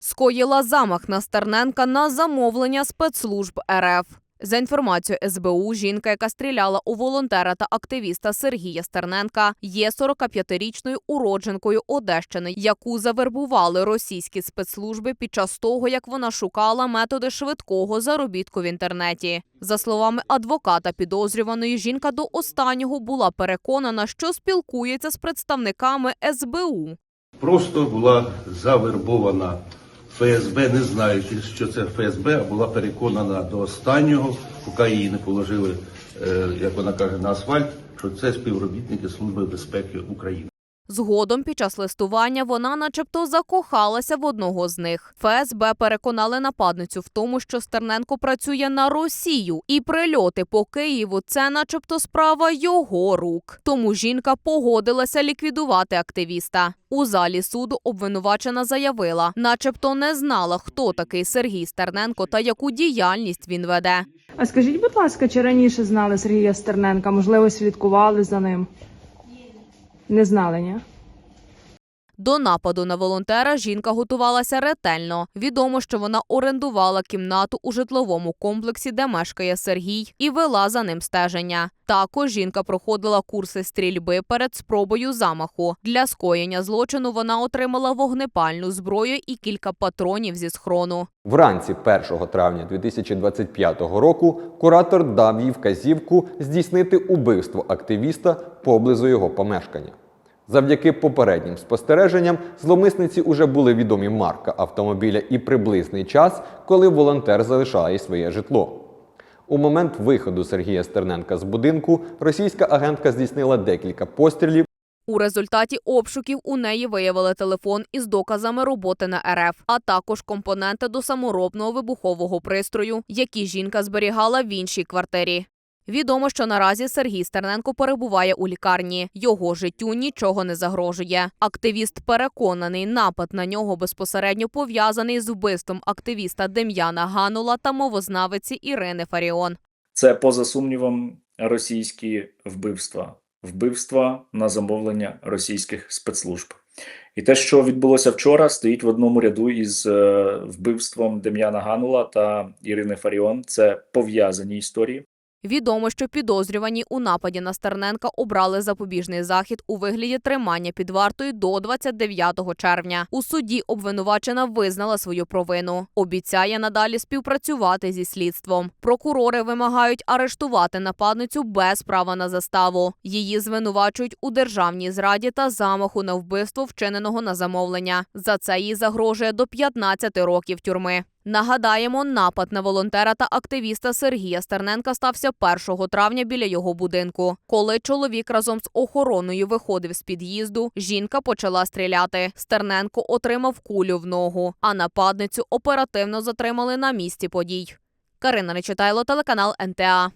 скоїла замах на Стерненка на замовлення спецслужб РФ. За інформацією СБУ, жінка, яка стріляла у волонтера та активіста Сергія Стерненка, є 45-річною уродженкою Одещини, яку завербували російські спецслужби під час того, як вона шукала методи швидкого заробітку в інтернеті. За словами адвоката підозрюваної, жінка до останнього була переконана, що спілкується з представниками СБУ. Просто була завербована ФСБ, не знаючи, що це ФСБ, була переконана до останнього, поки її не положили, е, як вона каже, на асфальт, що це співробітники Служби безпеки України. Згодом під час листування вона начебто закохалася в одного з них. ФСБ переконали нападницю в тому, що Стерненко працює на Росію, і прильоти по Києву це начебто справа його рук. Тому жінка погодилася ліквідувати активіста. У залі суду обвинувачена заявила, начебто не знала, хто такий Сергій Стерненко та яку діяльність він веде. А скажіть, будь ласка, чи раніше знали Сергія Стерненка? Можливо, слідкували за ним? Не знали, ні? До нападу на волонтера жінка готувалася ретельно. Відомо, що вона орендувала кімнату у житловому комплексі, де мешкає Сергій, і вела за ним стеження. Також жінка проходила курси стрільби перед спробою замаху. Для скоєння злочину вона отримала вогнепальну зброю і кілька патронів зі схрону. Вранці 1 травня 2025 року куратор дав їй вказівку здійснити убивство активіста поблизу його помешкання. Завдяки попереднім спостереженням зловмисниці уже були відомі марка автомобіля і приблизний час, коли волонтер залишає своє житло. У момент виходу Сергія Стерненка з будинку російська агентка здійснила декілька пострілів У результаті обшуків у неї виявили телефон із доказами роботи на РФ, а також компоненти до саморобного вибухового пристрою, які жінка зберігала в іншій квартирі. Відомо, що наразі Сергій Стерненко перебуває у лікарні. Його життю нічого не загрожує. Активіст переконаний, напад на нього безпосередньо пов'язаний з вбивством активіста Дем'яна Ганула та мовознавиці Ірини Фаріон. Це поза сумнівом російські вбивства, вбивства на замовлення російських спецслужб. І те, що відбулося вчора, стоїть в одному ряду із е, вбивством Дем'яна Ганула та Ірини Фаріон. Це пов'язані історії. Відомо, що підозрювані у нападі на Стерненка обрали запобіжний захід у вигляді тримання під вартою до 29 червня. У суді обвинувачена визнала свою провину. Обіцяє надалі співпрацювати зі слідством. Прокурори вимагають арештувати нападницю без права на заставу. Її звинувачують у державній зраді та замаху на вбивство, вчиненого на замовлення. За це їй загрожує до 15 років тюрми. Нагадаємо, напад на волонтера та активіста Сергія Стерненка стався 1 травня біля його будинку. Коли чоловік разом з охороною виходив з під'їзду, жінка почала стріляти. Стерненко отримав кулю в ногу, а нападницю оперативно затримали на місці подій. Карина Нечитайло, телеканал НТА.